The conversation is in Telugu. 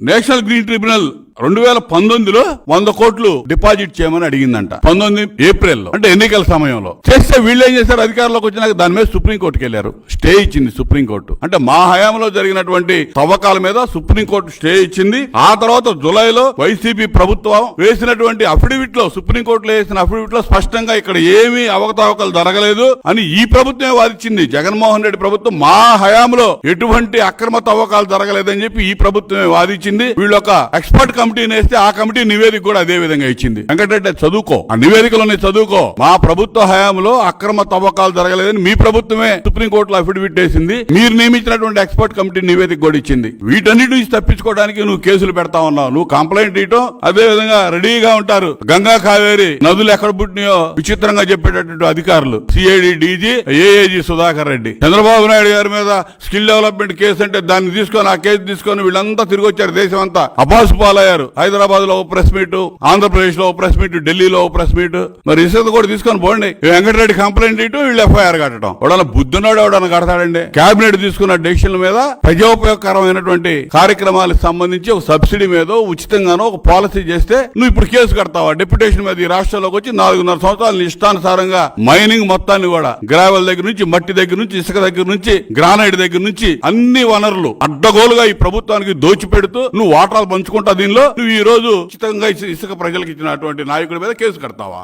నేషనల్ గ్రీన్ ట్రిబ్యునల్ రెండు వేల పంతొమ్మిదిలో వంద కోట్లు డిపాజిట్ చేయమని అడిగిందంట. పంతొమ్మిది ఏప్రిల్లో అంటే ఎన్నికల సమయంలో. చేస్తే వీళ్ళు ఏం చేశారు? అధికారంలోకి వచ్చినాక దాని మీద సుప్రీంకోర్టుకి వెళ్ళారు స్టే ఇచ్చింది సుప్రీంకోర్టు. అంటే మా హయాంలో జరిగినటువంటి తవ్వకాల మీద సుప్రీంకోర్టు స్టే ఇచ్చింది. ఆ తర్వాత జులైలో వైసీపీ ప్రభుత్వం వేసినటువంటి అఫిడవిట్లో సుప్రీంకోర్టులో వేసిన అఫిడవిట్లో స్పష్టంగా ఇక్కడ ఏమీ అవకతవకలు జరగలేదు అని ఈ ప్రభుత్వమే వాదించింది. జగన్మోహన్ రెడ్డి ప్రభుత్వం మా హయాంలో ఎటువంటి అక్రమ తవ్వకాలు జరగలేదని చెప్పి ఈ ప్రభుత్వమే వాదించింది. వీళ్ళు ఒక ఎక్స్పర్ట్ కమిటీని వేస్తే ఆ కమిటీ నివేదిక కూడా అదే విధంగా ఇచ్చింది. వెంకటరెడ్డి చదువుకో. ఆ నివేదికలోనే చదువుకో. మా ప్రభుత్వ హయాంలో అక్రమ తవ్వకాలు జరగలేదని మీ ప్రభుత్వమే సుప్రీంకోర్టులో అఫిడవిట్ వేసింది. మీరు నియమించినటువంటి ఎక్స్పర్ట్ కమిటీ నివేదిక కూడా ఇచ్చింది. వీటన్నిటి నుంచి తప్పించుకోవడానికి నువ్వు కేసులు పెడతా ఉన్నావు. నువ్వు కంప్లైంట్ ఇయటం అదే విధంగా రెడీగా ఉంటారు. గంగా కావేరి నదులు ఎక్కడ పుట్టినాయో విచిత్రంగా చెప్పేటటువంటి అధికారులు. CID DG AAG Sudhakar Reddy. Chandrababu Naidu గారి మీద స్కిల్ డెవలప్మెంట్ కేసు అంటే దాన్ని తీసుకొని ఆ కేసు తీసుకొని వీళ్ళంతా తిరిగి వచ్చారు దేశం అంతా అబాసు పాలయ్యారు హైదరాబాద్లో ప్రెస్ మీట్ ఆంధ్రప్రదేశ్లో ప్రెస్ మీట్ ఢిల్లీలో ప్రెస్ మీట్. మరి ఇసుక కూడా తీసుకొని పోండి. వెంకటరెడ్డి కంప్లైంట్ ఇటు వీళ్ళు ఎఫ్ఐఆర్ కట్టడం. ఎవడన్నా బుద్ధున్నాడు ఎవడన్నా కడతాడండి. కేబినెట్ తీసుకున్న డెసిషన్ల మీద ప్రజోపయోగకరమైనటువంటి కార్యక్రమాలకు సంబంధించి ఒక సబ్సిడీ మీద ఉచితంగానో ఒక పాలసీ చేస్తే నువ్వు ఇప్పుడు కేసు కడతావా? డిప్యుటేషన్ మీద ఈ రాష్ట్రంలోకి వచ్చి నాలుగున్నర సంవత్సరాలు ఇష్టానుసారంగా మైనింగ్ మొత్తాన్ని కూడా గ్రావెల్ దగ్గర నుంచి మట్టి దగ్గర నుంచి ఇసుక దగ్గర నుంచి గ్రానైట్ దగ్గర నుంచి అన్ని వనరులు అడ్డగోలుగా ఈ ప్రభుత్వానికి దోచిపెడుతూ నువ్వు వాటాలు పంచుకుంటా దీనిలో నువ్వు ఈ రోజు ఉచితంగా ఇసుక ప్రజలకు ఇచ్చినటువంటి నాయకుడి మీద కేసు కడతావా?